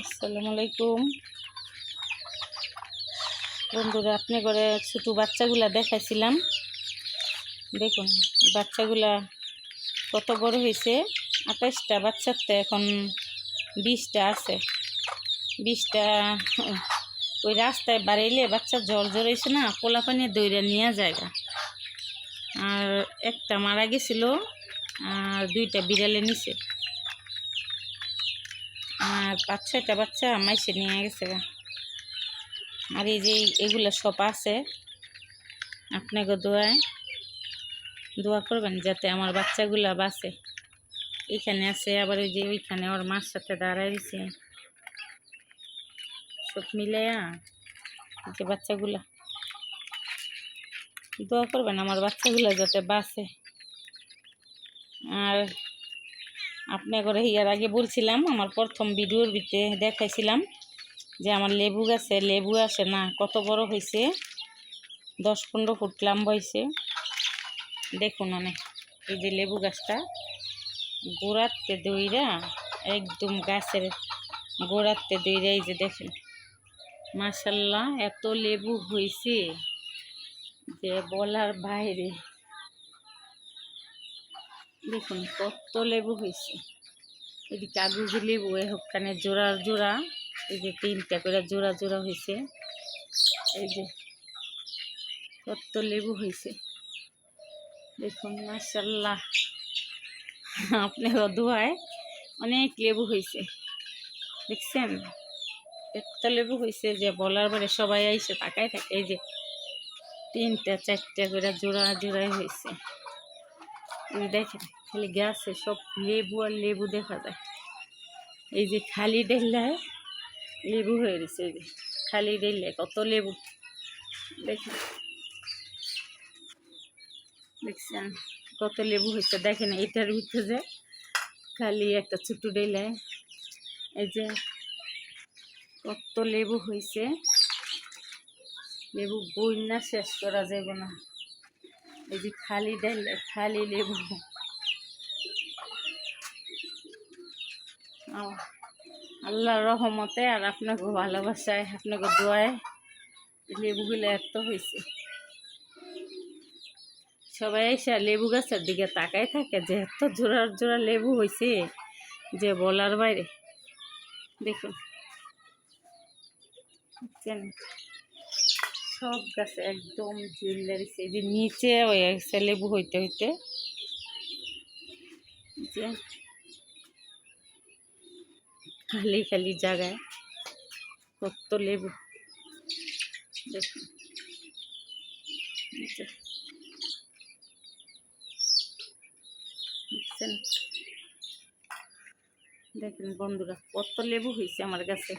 আসসালামু আলাইকুম। বন্ধুরা, আপনি করে ছোটো বাচ্চাগুলা দেখাইছিলাম। দেখুন, বাচ্চাগুলা কত বড় হয়েছে। আঠাশটা বাচ্চার তো এখন বিশটা আছে। বিশটা, ওই রাস্তায় বাড়াইলে বাচ্চা জ্বর জ্বর হয়েছে না পোলা পানি দইরা নিয়ে জায়গা আর একটা মারা গেছিল আর দুইটা বিড়ালে নিছে। আর পাঁচ ছয়টা বাচ্চা মাইসে নিয়ে গেছে আর এই যে এগুলো সব আছে, আপনাকে দোয়ায় দোয়া করবেন যাতে আমার বাচ্চাগুলা বাঁচে। এখানে আছে, আবার ওই যে ওইখানে ওর মার সাথে দাঁড়ায় দিছে সব মিলাইয়া যে বাচ্চাগুলা। দোয়া করবেন আমার বাচ্চাগুলা যাতে বাঁচে। আর আপনি করে ইয়ার আগে বলছিলাম, আমার প্রথম ভিডিওর ভিতরে দেখাইছিলাম যে আমার লেবু গাছে, লেবু আসে না, কত বড় হয়েছে দশ পনেরো ফুট লম্বা হয়েছে দেখুন অনেক, এই যে লেবু গাছটা, গোড়াতে দইরা, একদম গাছের গোড়াতে দইরা, এই যে দেখেন মাসাল্লাহ এত লেবু হয়েছে যে বলার বাইরে। দেখুন, কত লেবু হয়েছে। যে কাগজি লেবু ওখানে জোড়ার জোড়া এই যে তিনটা করে জোড়া জোড়া হয়েছে। এই যে কত লেবু হয়েছে। দেখুন মাসাল্লাহ আপনার দোয়ায় অনেক লেবু হয়েছে। দেখছেন? এত লেবু হয়েছে যে বলার পরে সবাই আইসে তাকায় থাকে। এই যে তিনটা, চারটা করে জোড়া, জোড়াই হয়েছে। দেখেন, খালি গাছে সব লেবু আর লেবু দেখা যায়। এই যে খালি ডেল্লায় লেবু হয়ে গেছে এই যে, খালি ডেল্লায় কত লেবু। দেখেন, দেখছেন কত লেবু হয়েছে। দেখেন এটার ভিতরে যে খালি একটা ছোট ডেলায় এই যে কত লেবু হয়েছে। লেবু বইনা শেষ করা যাবে না। এই যে খালি ডাইলে খালি লেবু। ও, আল্লাহর রহমতে আর আপনাকে ভালোবাসায় আপনাকে দোয়ায় লেবুগুলো এত হয়েছে। সবাই এসে লেবু গাছের দিকে তাকাই থাকে যে এত জোড়ার জোড়া লেবু হয়েছে যে বলার বাইরে। দেখুন? সব গাছে একদম দিছে এই যে নিচে হয়ে গেছে লেবু হইতে হইতে। যে খালি খালি জায়গায় কত লেবু। দেখুন? দেখেন বন্ধুরা, কত লেবু হয়েছে আমার কাছে